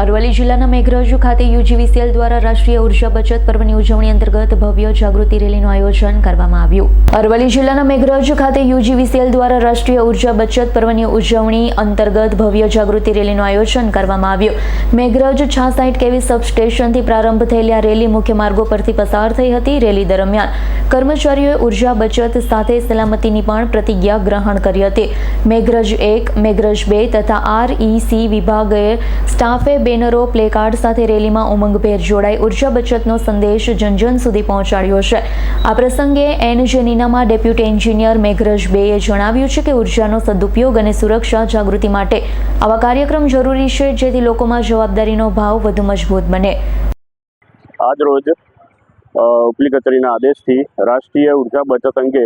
અરવલ્લી જિલ્લાના મેઘરાજુ ખાતે યુજીવીસીએલ દ્વારા રાષ્ટ્રીય ઊર્જા બચત પર્વની ઉજવણી અંતર્ગત ભવ્ય જાગૃતિ રેલીનું આયોજન કરવામાં આવ્યું. અરવલ્લી જિલ્લાના મેઘરજ ખાતે યુજીવીસીએલ દ્વારા રાષ્ટ્રીય ઊર્જા બચત પર્વની ઉજવણી અંતર્ગત ભવ્ય જાગૃતિ રેલીનું આયોજન કરવામાં આવ્યું. મેઘરજ છાસાઠ કેવી સબસ્ટેશનથી પ્રારંભ થયેલી આ રેલી મુખ્ય માર્ગો પરથી પસાર થઈ હતી રેલી દરમિયાન. કર્મચારીઓએ ઊર્જા બચત સાથે સલામતીની પણ પ્રતિજ્ઞા ગ્રહણ કરી હતી. મેઘરજ એક મેઘરજ બે તથા આરઈસી વિભાગે સ્ટાફે બેનરો પ્લેકાર્ડ સાથે રેલીમાં ઉમંગભેર જોડાઈ ઊર્જા બચતનો સંદેશ જનજન સુધી પહોંચાડ્યો છે. આ પ્રસંગે એનજે નીનામાં ડેપ્યુટી એન્જિનિયર મેઘરજ બેએ જણાવ્યું છે કે ઉર્જાનો સદુપયોગ અને સુરક્ષા જાગૃતિ માટે આવા કાર્યક્રમ જરૂરી છે જેથી લોકોમાં જવાબદારીનો ભાવ વધુ મજબૂત બને. આજ રોજ અ, ઉપલી કચેરીના આદેશથી રાષ્ટ્રીય ઊર્જા બચત અંગે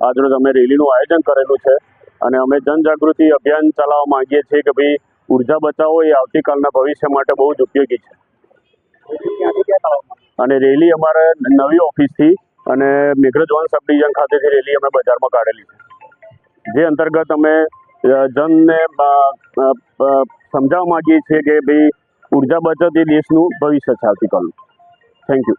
આજરોજ અમે રેલીનું આયોજન કરેલું છે અને અમે જનજાગૃતિ અભિયાન ચલાવવા માંગીએ છીએ કે ભાઈ ઊર્જા બચાવો એ આવતીકાલના ભવિષ્ય માટે બહુ જ ઉપયોગી છે. અને રેલી અમારે નવી ઓફિસથી અને મેઘરજ વન સબ ડિવિઝન ખાતેથી રેલી અમે બજારમાં કાઢેલી છે. જે અંતર્ગત અમે જનને સમજાવવા માંગીએ છીએ કે ભાઈ ઊર્જા બચત એ દેશનું ભવિષ્ય છે આવતીકાલનું. Thank you